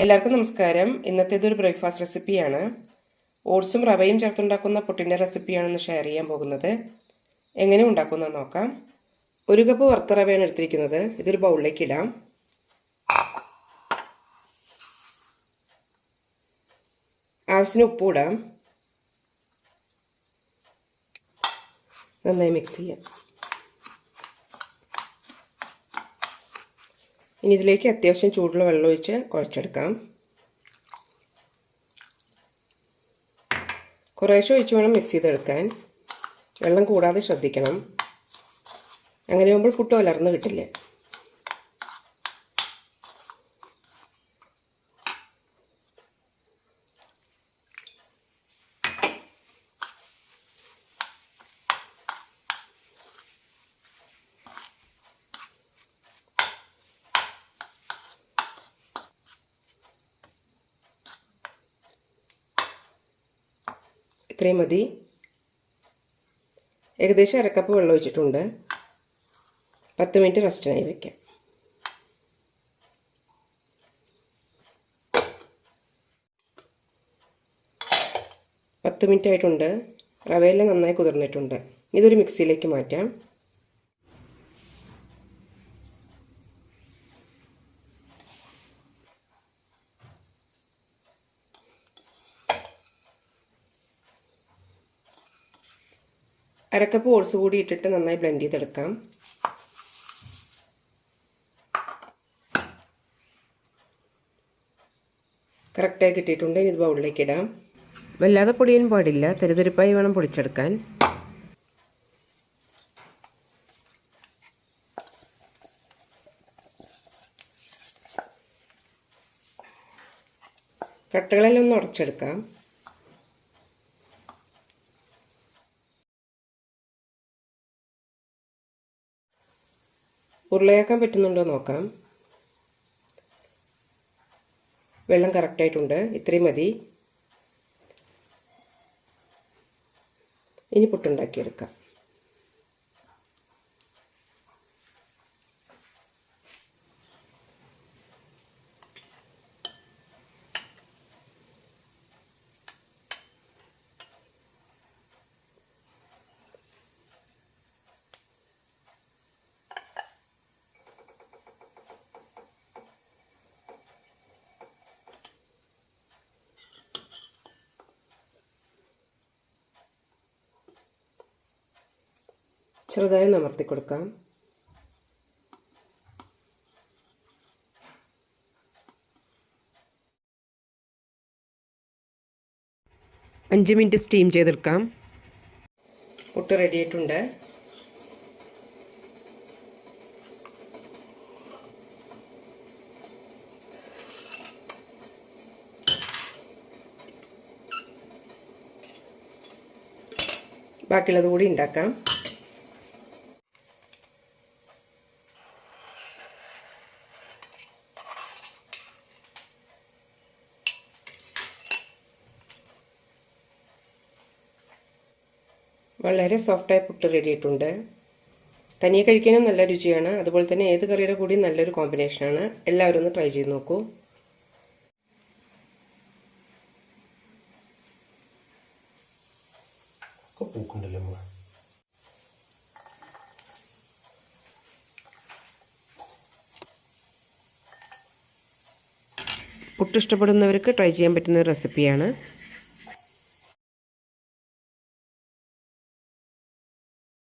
എല്ലാവർക്കും നമസ്കാരം. ഇന്നത്തേത് ഒരു ബ്രേക്ക്ഫാസ്റ്റ് റെസിപ്പിയാണ് ഓട്സും റവയും ചേർത്തുണ്ടാക്കുന്ന പുട്ടിന്റെ റെസിപ്പിയാണെന്ന് ഷെയർ ചെയ്യാൻ പോകുന്നത്. എങ്ങനെ ഉണ്ടാക്കുന്നത് നോക്കാം. ഒരു കപ്പ് വറുത്ത റവയാണ് എടുത്തിരിക്കുന്നത്. ഇതൊരു ബൗളിലേക്ക് ഇടാം. ആവശ്യത്തിന് ഉപ്പ് ഇടാം. നന്നായി മിക്സ് ചെയ്യാം. ഇനി ഇതിലേക്ക് അത്യാവശ്യം ചൂടുള്ള വെള്ളം ഒഴിച്ച് കുഴച്ചെടുക്കാം. കുറേശ്ശെ ഒഴിച്ച് വേണം മിക്സ് ചെയ്തെടുക്കാൻ. വെള്ളം കൂടാതെ ശ്രദ്ധിക്കണം. അങ്ങനെ ആകുമ്പോൾ പുട്ട് ഉലർന്ന് കിട്ടില്ല? ഇത്രയും മതി. ഏകദേശം അരക്കപ്പ് വെള്ളം ഒഴിച്ചിട്ടുണ്ട്. പത്ത് മിനിറ്റ് റെസ്റ്റിനായി വയ്ക്കാം പത്ത് മിനിറ്റ് ആയിട്ടുണ്ട്. റവയെല്ലാം നന്നായി കുതിർന്നിട്ടുണ്ട്. ഇതൊരു മിക്സിയിലേക്ക് മാറ്റാം. അരക്കപ്പ് ഓൾസ് കൂടി ഇട്ടിട്ട് നന്നായി ബ്ലെൻഡ് ചെയ്തെടുക്കാം. കറക്റ്റായി കിട്ടിയിട്ടുണ്ട്. ഇനി ഇത് ബൗളിലേക്ക് ഇടാം. വല്ലാതെ പൊടിയാൻ പാടില്ല. തെരുതെരുപ്പായി വേണം പൊടിച്ചെടുക്കാൻ. കട്ടകളെല്ലാം ഒന്ന് ഉടച്ചെടുക്കാം. ഉരുളയാക്കാൻ പറ്റുന്നുണ്ടോ നോക്കാം. വെള്ളം കറക്റ്റായിട്ടുണ്ട് ഇത്രയും മതി. ഇനി പുട്ടുണ്ടാക്കിയെടുക്കാം. ചെറുതായി നമർത്തി കൊടുക്കാം. അഞ്ച് മിനിറ്റ് സ്റ്റീം ചെയ്തെടുക്കാം പുട്ട് റെഡി ആയിട്ടുണ്ട്. ബാക്കിയുള്ളത് കൂടി ഉണ്ടാക്കാം. വളരെ സോഫ്റ്റായി പുട്ട് റെഡി ആയിട്ടുണ്ട് തനിയെ കഴിക്കാനും നല്ല രുചിയാണ്. അതുപോലെ തന്നെ ഏത് കറിയുടെ കൂടി നല്ലൊരു കോമ്പിനേഷനാണ് എല്ലാവരും ഒന്ന് ട്രൈ ചെയ്ത് നോക്കൂ. പൂക്കുണ്ടല്ലോ പുട്ട് ഇഷ്ടപ്പെടുന്നവർക്ക് ട്രൈ ചെയ്യാൻ പറ്റുന്ന റെസിപ്പിയാണ്